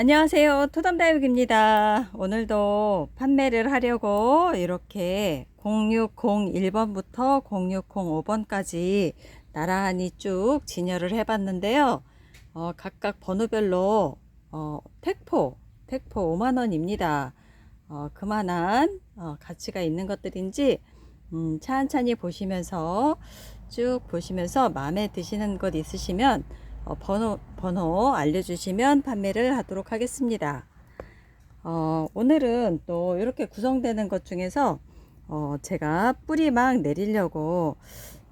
안녕하세요. 토담다육입니다. 오늘도 판매를 하려고 이렇게 0601번부터 0605번까지 나란히 쭉 진열을 해 봤는데요. 어, 각각 번호별로 어, 택포, 택포 5만원입니다. 어, 그만한 어, 가치가 있는 것들인지 음, 찬찬히 보시면서 쭉 보시면서 마음에 드시는 것 있으시면 어, 번호, 번호 알려주시면 판매를 하도록 하겠습니다. 어, 오늘은 또 이렇게 구성되는 것 중에서 어, 제가 뿌리 막 내리려고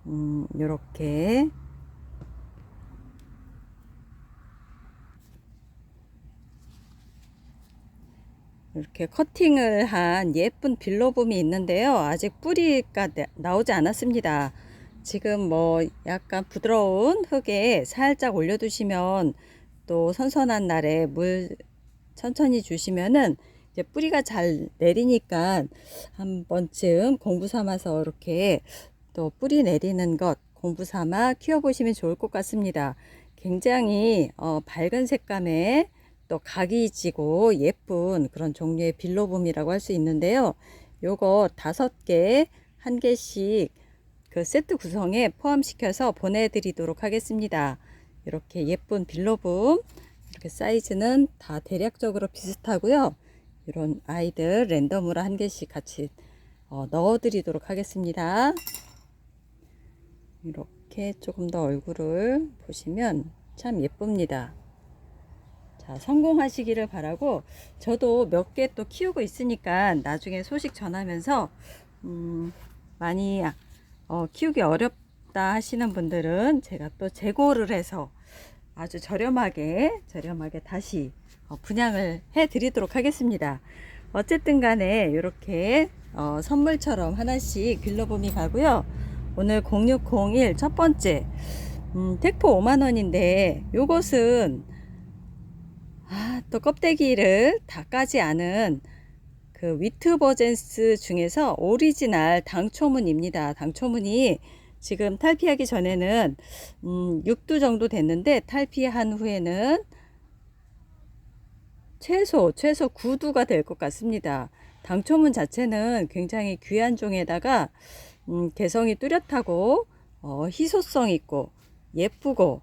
음, 이렇게 이렇게 커팅을 한 예쁜 빌로봄이 있는데요. 아직 뿌리가 나- 나오지 않았습니다. 지금 뭐 약간 부드러운 흙에 살짝 올려두시면 또 선선한 날에 물 천천히 주시면은 이제 뿌리가 잘 내리니까 한 번쯤 공부 삼아서 이렇게 또 뿌리 내리는 것 공부 삼아 키워보시면 좋을 것 같습니다. 굉장히 어, 밝은 색감의 또 각이 지고 예쁜 그런 종류의 빌로봄이라고 할 수 있는데요. 요거 다섯 개, 한 개씩 그 세트 구성에 포함시켜서 보내드리도록 하겠습니다. 이렇게 예쁜 빌로봄, 이렇게 사이즈는 다 대략적으로 비슷하고요. 이런 아이들 랜덤으로 한 개씩 같이 어, 넣어드리도록 하겠습니다. 이렇게 조금 더 얼굴을 보시면 참 예쁩니다. 자, 성공하시기를 바라고 저도 몇 개 또 키우고 있으니까 나중에 소식 전하면서 음, 많이 어, 키우기 어렵다 하시는 분들은 제가 또 재고를 해서 아주 저렴하게 저렴하게 다시 어, 분양을 해 드리도록 하겠습니다. 어쨌든 간에 이렇게 어, 선물처럼 하나씩 빌려봄이 가고요. 오늘 0601 첫 번째 음, 택포 5만원인데 요것은 아, 또 껍데기를 다 까지 않은 그 위트버젠스 중에서 오리지널 당초문입니다. 당초문이 지금 탈피하기 전에는 음, 6두 정도 됐는데 탈피한 후에는 최소 최소 9두가 될 것 같습니다. 당초문 자체는 굉장히 귀한 종에다가 음, 개성이 뚜렷하고 어, 희소성 있고 예쁘고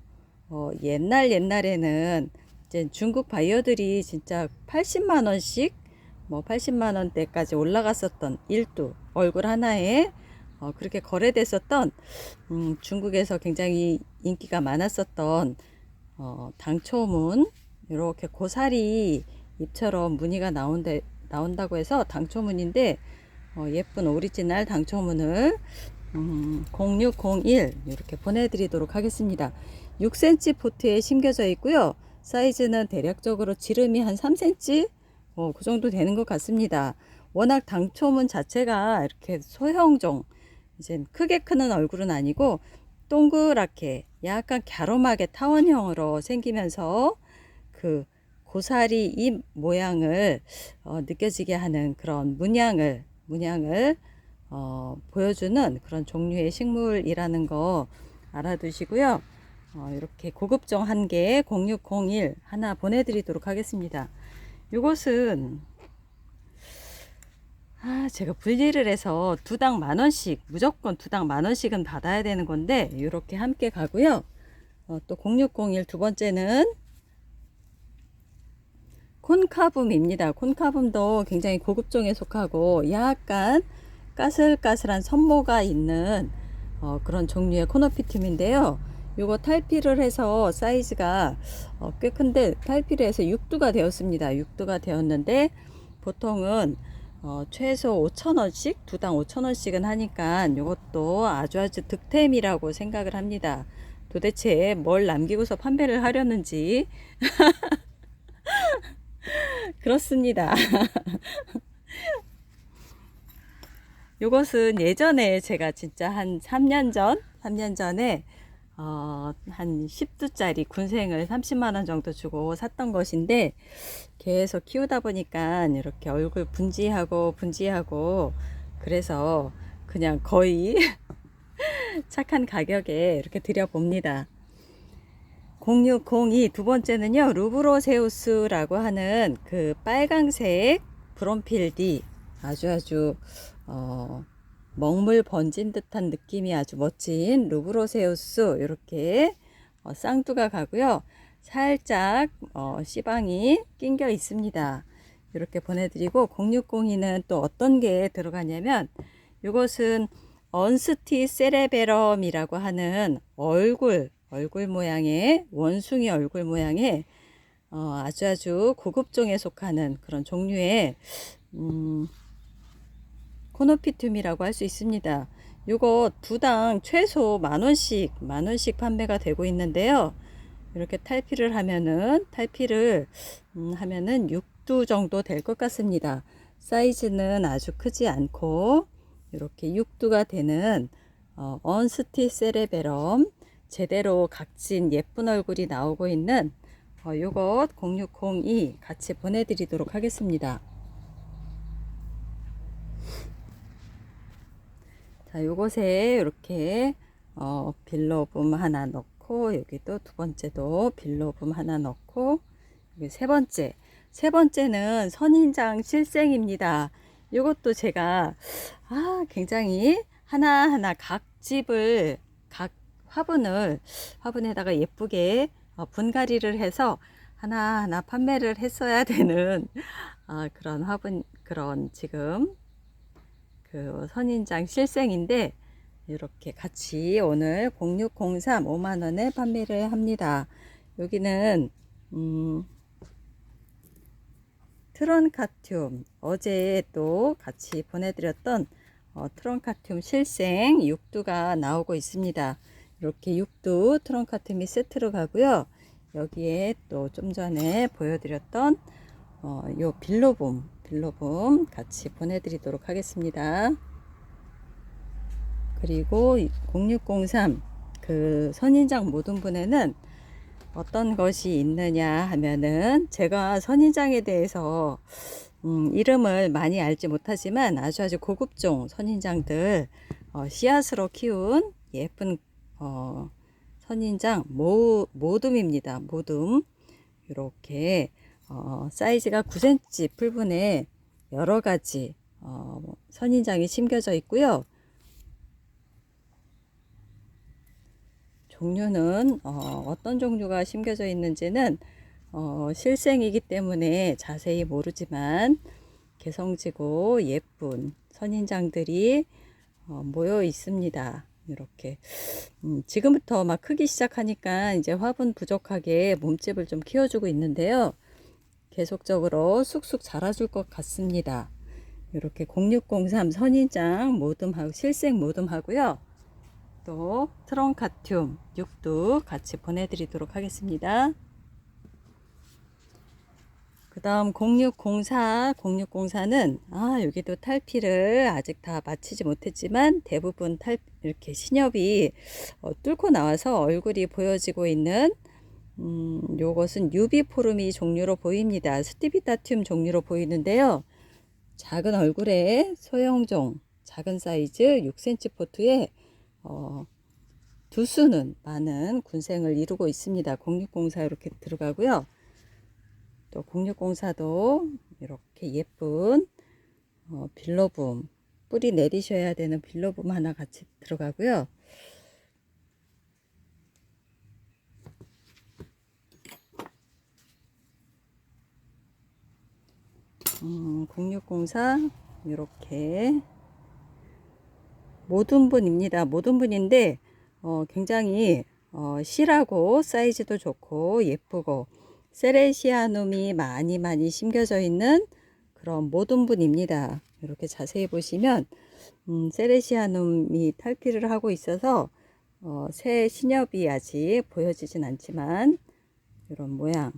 어, 옛날 옛날에는 이제 중국 바이어들이 진짜 80만 원씩 뭐 80만 원대까지 올라갔었던 일두 얼굴 하나에 어, 그렇게 거래됐었던 음, 중국에서 굉장히 인기가 많았었던 어, 당초문 이렇게 고사리 잎처럼 무늬가 나온다, 나온다고 해서 당초문인데 어, 예쁜 오리지널 당초문을 음, 0601 이렇게 보내드리도록 하겠습니다. 6cm 포트에 심겨져 있고요. 사이즈는 대략적으로 지름이 한 3cm 어, 그 정도 되는 것 같습니다. 워낙 당초문 자체가 이렇게 소형종 이제 크게 크는 얼굴은 아니고 동그랗게 약간 갸름하게 타원형으로 생기면서 그 고사리 잎 모양을 어, 느껴지게 하는 그런 문양을 문양을 어, 보여주는 그런 종류의 식물이라는 거 알아두시고요. 어, 이렇게 고급종 한개0601 하나 보내드리도록 하겠습니다. 이것은 아, 제가 분리를 해서 두 당 만 원씩 무조건 두 당 만 원씩은 받아야 되는 건데 이렇게 함께 가고요. 어, 또 0601 두 번째는 콘카붐입니다. 콘카붐도 굉장히 고급종에 속하고 약간 까슬까슬한 선모가 있는 어, 그런 종류의 코너피툼인데요. 요거 탈피를 해서 사이즈가 어, 꽤 큰데 탈피를 해서 6두가 되었습니다. 6두가 되었는데 보통은 어, 최소 5천원씩 두당 5천원씩은 하니까 이것도 아주 아주 득템이라고 생각을 합니다. 도대체 뭘 남기고서 판매를 하려는지 그렇습니다. 요것은 예전에 제가 진짜 한 3년 전, 3년 전에 어, 한 10두짜리 군생을 30만원 정도 주고 샀던 것인데 계속 키우다 보니까 이렇게 얼굴 분지하고 분지하고 그래서 그냥 거의 착한 가격에 이렇게 드려봅니다. 0602 두 번째는요 루브로세우스라고 하는 그 빨강색 브론필디 아주 아주 어, 먹물 번진 듯한 느낌이 아주 멋진 루브로세우스 이렇게 어, 쌍두가 가고요. 살짝 어, 씨방이 낑겨 있습니다. 이렇게 보내드리고 0602는 또 어떤 게 들어가냐면 이것은 언스티 세레베럼이라고 하는 얼굴 얼굴 모양의 원숭이 얼굴 모양의 어, 아주 아주 고급종에 속하는 그런 종류의 음, 코노피툼이라고 할 수 있습니다. 요거 두 당 최소 만 원씩 만 원씩 판매가 되고 있는데요. 이렇게 탈피를 하면은 탈피를 음, 하면은 6두 정도 될 것 같습니다. 사이즈는 아주 크지 않고 이렇게 6두가 되는 어, 언스티 세레베럼 제대로 각진 예쁜 얼굴이 나오고 있는 어, 요것 0602 같이 보내드리도록 하겠습니다. 자, 요것에 이렇게 어, 빌로붐 하나 넣고 여기도 두 번째도 빌로붐 하나 넣고 여기 세 번째 세 번째는 선인장 실생입니다. 이것도 제가 아, 굉장히 하나하나 각 집을 각 화분을 화분에다가 예쁘게 어, 분갈이를 해서 하나하나 판매를 했어야 되는 아, 그런 화분 그런 지금 그 선인장 실생인데 이렇게 같이 오늘 0603 5만원에 판매를 합니다. 여기는 음, 트런카튬 어제 또 같이 보내드렸던 어, 트런카튬 실생 6두가 나오고 있습니다. 이렇게 6두 트런카튬이 세트로 가고요. 여기에 또 좀 전에 보여드렸던 어, 요 빌로봄 빌로봄 같이 보내드리도록 하겠습니다. 그리고 0603 그 선인장 모든 분에는 어떤 것이 있느냐 하면은 제가 선인장에 대해서 음, 이름을 많이 알지 못하지만 아주 아주 고급종 선인장들 어, 씨앗으로 키운 예쁜 어, 선인장 모, 모둠입니다. 모둠 이렇게 어, 사이즈가 9cm 풀분에 여러 가지 어, 선인장이 심겨져 있고요. 종류는 어, 떤 종류가 심겨져 있는지는 어, 실생이기 때문에 자세히 모르지만 개성지고 예쁜 선인장들이 어, 모여 있습니다. 이렇게 음, 지금부터 막 크기 시작하니까 이제 화분 부족하게 몸집을 좀 키워주고 있는데요. 계속적으로 쑥쑥 자라줄 것 같습니다. 이렇게 0603 선인장 모듬하고 실생 모듬하고요. 또 트렁카튬 6두 같이 보내드리도록 하겠습니다. 그 다음 0604, 0604는, 아, 여기도 탈피를 아직 다 마치지 못했지만 대부분 탈, 이렇게 신엽이 어, 뚫고 나와서 얼굴이 보여지고 있는, 음, 요것은 유비포르미 종류로 보입니다. 스티비타튬 종류로 보이는데요. 작은 얼굴에 소형종, 작은 사이즈 6cm 포트에, 어, 두수는 많은 군생을 이루고 있습니다. 0604 이렇게 들어가고요. 또 공유공사도 이렇게 예쁜 어, 빌로붐 뿌리 내리셔야 되는 빌로붐 하나 같이 들어가고요. 음, 0604 이렇게 모든 분입니다. 모든 분인데 어, 굉장히 어, 실하고 사이즈도 좋고 예쁘고 세레시아눔이 많이 많이 심겨져 있는 그런 모둠분입니다. 이렇게 자세히 보시면 음, 세레시아눔이 탈피를 하고 있어서 어, 새 신엽이 아직 보여지진 않지만 이런 모양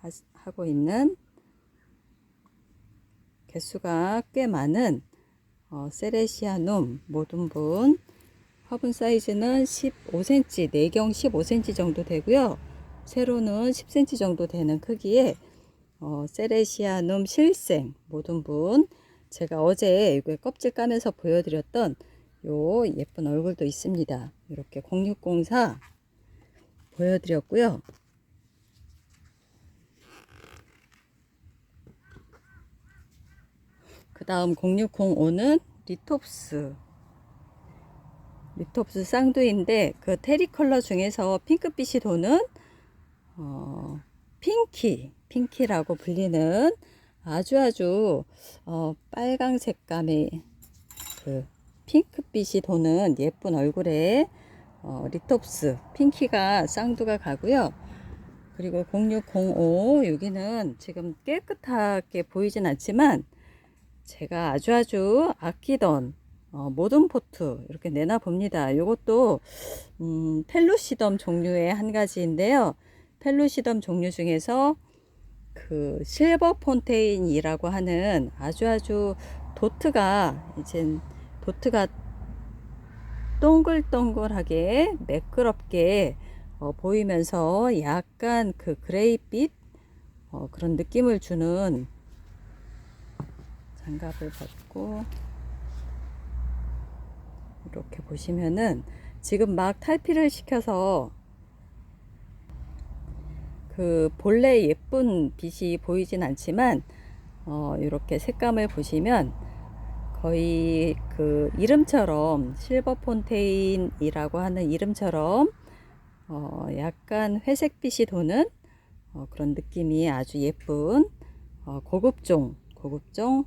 하, 하고 있는 개수가 꽤 많은 어, 세레시아눔 모둠분 화분 사이즈는 15cm, 내경 15cm 정도 되고요. 세로는 10cm 정도 되는 크기의 어, 세레시아눔 실생 모든 분 제가 어제 이거 껍질 까면서 보여드렸던 요 예쁜 얼굴도 있습니다. 이렇게 0604 보여드렸고요. 다음 0605는 리톱스. 리톱스 쌍두인데 그 테리 컬러 중에서 핑크빛이 도는 어, 핑키, 핑키라고 불리는 아주 아주 어, 빨강 색감의 그 핑크빛이 도는 예쁜 얼굴에 어, 리톱스 핑키가 쌍두가 가고요. 그리고 0605 여기는 지금 깨끗하게 보이진 않지만 제가 아주 아주 아끼던 어, 모든 포트 이렇게 내놔 봅니다. 이것도 음, 펠루시덤 종류의 한 가지인데요. 펠루시덤 종류 중에서 그 실버 폰테인이라고 하는 아주 아주 도트가 이제 도트가 동글동글하게 매끄럽게 어, 보이면서 약간 그 그레이빛 어, 그런 느낌을 주는 장갑을 벗고 이렇게 보시면은 지금 막 탈피를 시켜서 그 본래 예쁜 빛이 보이진 않지만 어, 이렇게 색감을 보시면 거의 그 이름처럼 실버 폰테인이라고 하는 이름처럼 어, 약간 회색빛이 도는 어, 그런 느낌이 아주 예쁜 어, 고급종 고급종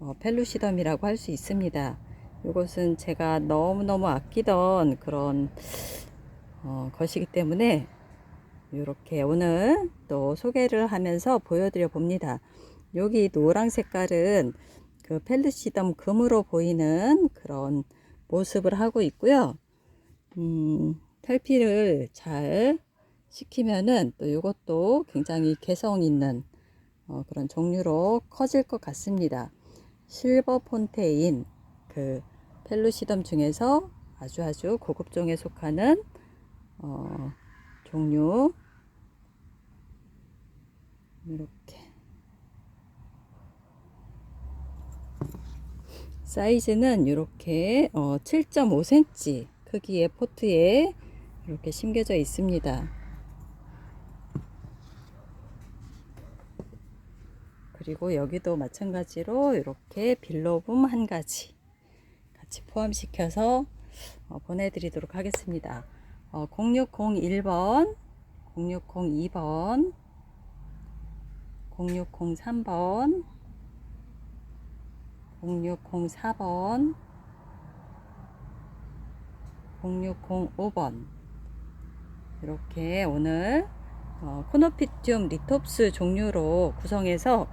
어, 펠루시덤이라고 할 수 있습니다. 이것은 제가 너무너무 아끼던 그런 어, 것이기 때문에 이렇게 오늘 또 소개를 하면서 보여드려 봅니다. 여기 노랑 색깔은 그 펠루시덤 금으로 보이는 그런 모습을 하고 있고요. 음, 탈피를 잘 시키면은 또 이것도 굉장히 개성 있는 어, 그런 종류로 커질 것 같습니다. 실버 폰테인 그 펠루시덤 중에서 아주 아주 고급종에 속하는 어, 종류 이렇게 사이즈는 이렇게 어, 7.5cm 크기의 포트에 이렇게 심겨져 있습니다. 그리고 여기도 마찬가지로 이렇게 빌로붐 한 가지 같이 포함시켜서 어, 보내드리도록 하겠습니다. 어, 0601번, 0602번, 0603번, 0604번, 0605번 이렇게 오늘 어, 코노피튬 리톱스 종류로 구성해서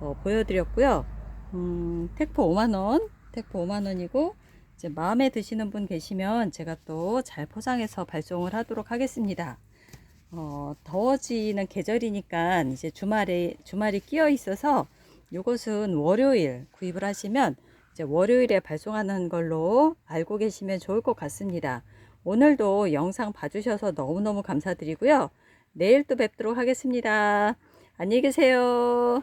어, 보여드렸고요. 음, 택포 5만원, 택포 5만원이고 이제 마음에 드시는 분 계시면 제가 또 잘 포장해서 발송을 하도록 하겠습니다. 어, 더워지는 계절이니까 이제 주말에 주말이 끼어 있어서 이것은 월요일 구입을 하시면 이제 월요일에 발송하는 걸로 알고 계시면 좋을 것 같습니다. 오늘도 영상 봐주셔서 너무너무 감사드리고요. 내일 또 뵙도록 하겠습니다. 안녕히 계세요.